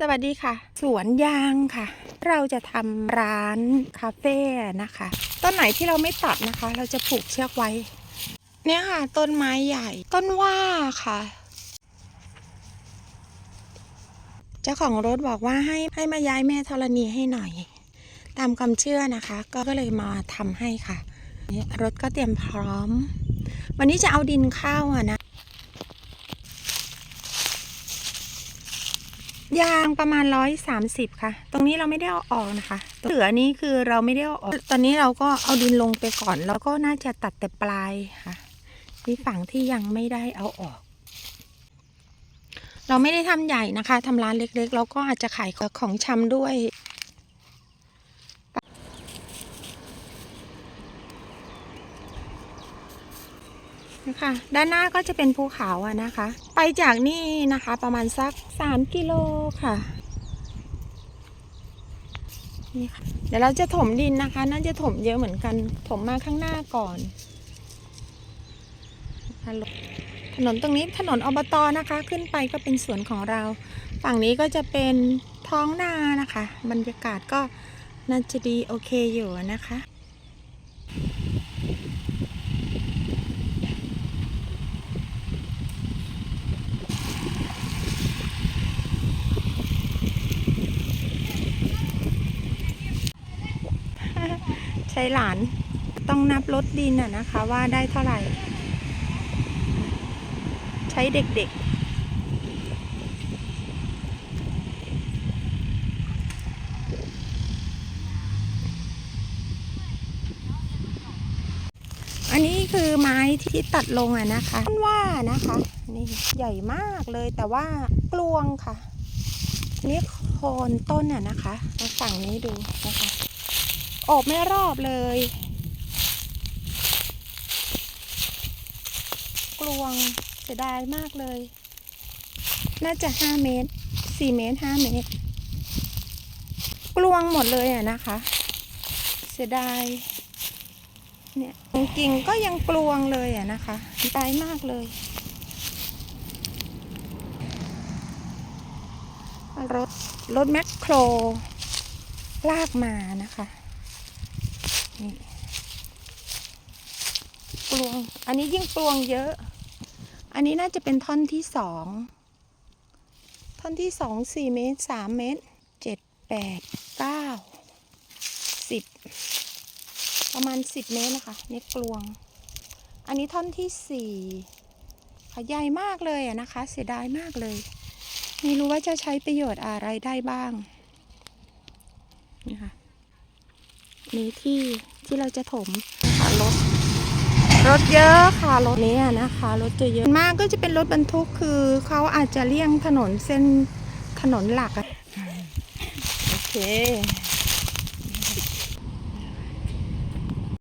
สวัสดีค่ะ สวนยางค่ะ เราจะทำร้านคาเฟ่นะคะ ต้นไหนที่เราไม่ตัดนะคะ เราจะผูกเชือกไว้ เนี่ยค่ะ ต้นไม้ใหญ่ ต้นว่าค่ะ เจ้าของรถบอกว่าให้ให้มาย้ายแม่ธรณีให้หน่อย ตามความเชื่อนะคะ ก็ก็เลยมาทำให้ค่ะ รถก็เตรียมพร้อม วันนี้จะเอาดินเข้าอะนะ ยางประมาณร้อยสามสิบค่ะ ตรงนี้เราไม่ได้เอาออกนะคะเหลือนี้คือเราไม่ได้เอาออก ตอนนี้เราก็เอาดินลงไปก่อน แล้วก็น่าจะตัดแต่ปลายค่ะนี่ฝั่งที่ยังไม่ได้เอาออก เราไม่ได้ทำใหญ่นะคะทำร้านเล็กๆ เราก็อาจจะขายของชำด้วย คะด้านหน้าก็จะเป็นภูเขาอะนะคะ ไปจากนี่นะคะประมาณสัก 3 กิโลค่ะนี่ค่ะ เดี๋ยวเราจะถมดินนะคะ น่าจะถมเยอะเหมือนกัน ถมมาข้างหน้าก่อนถนนตรงนี้ถนนอบตนะคะ ขึ้นไปก็เป็นสวนของเรา ฝั่งนี้ก็จะเป็นท้องนานะคะ บรรยากาศก็น่าจะดีโอเคอยู่นะคะ ใช้หลาน ต้องนับรถดินอะนะคะ ว่าได้เท่าไหร่ ใช้เด็กๆอันนี้คือไม้ที่ตัดลงอะนะคะต้นว่านะคะนี่ใหญ่มากเลยแต่ว่ากลวงค่ะ นี่โคนต้นอะนะคะมาฝั่งนี้ดูนะคะ ออกไม่รอบเลย กลวงเสียดายมากเลย น่าจะห้าเมตรสี่เมตรห้าเมตร กลวงหมดเลยอะนะคะ เสียดายเนี่ยกิ่งก็ยังกลวงเลยอะนะคะเสียดายมากเลย รถรถแมคโครลากมานะคะ นี่กลวง อันนี้ยิ่งกลวงเยอะ อันนี้น่าจะเป็นท่อนที่สอง ท่อนที่สองสี่เมตรสามเมตรเจ็ดแปดเก้าสิบประมาณสิบเมตรนะคะนี่กลวง อันนี้ท่อนที่สี่ค่ะใหญ่มากเลยอะนะคะ เสียดายมากเลย ไม่รู้ว่าจะใช้ประโยชน์อะไรได้บ้างนี่ค่ะ นี้ที่ที่เราจะถมนะคะรถรถเยอะค่ะรถนี้นะคะรถจะเยอะมากก็จะเป็นรถบรรทุกคือเขาอาจจะเลี่ยงถนนเส้นถนนหลักอะโอเค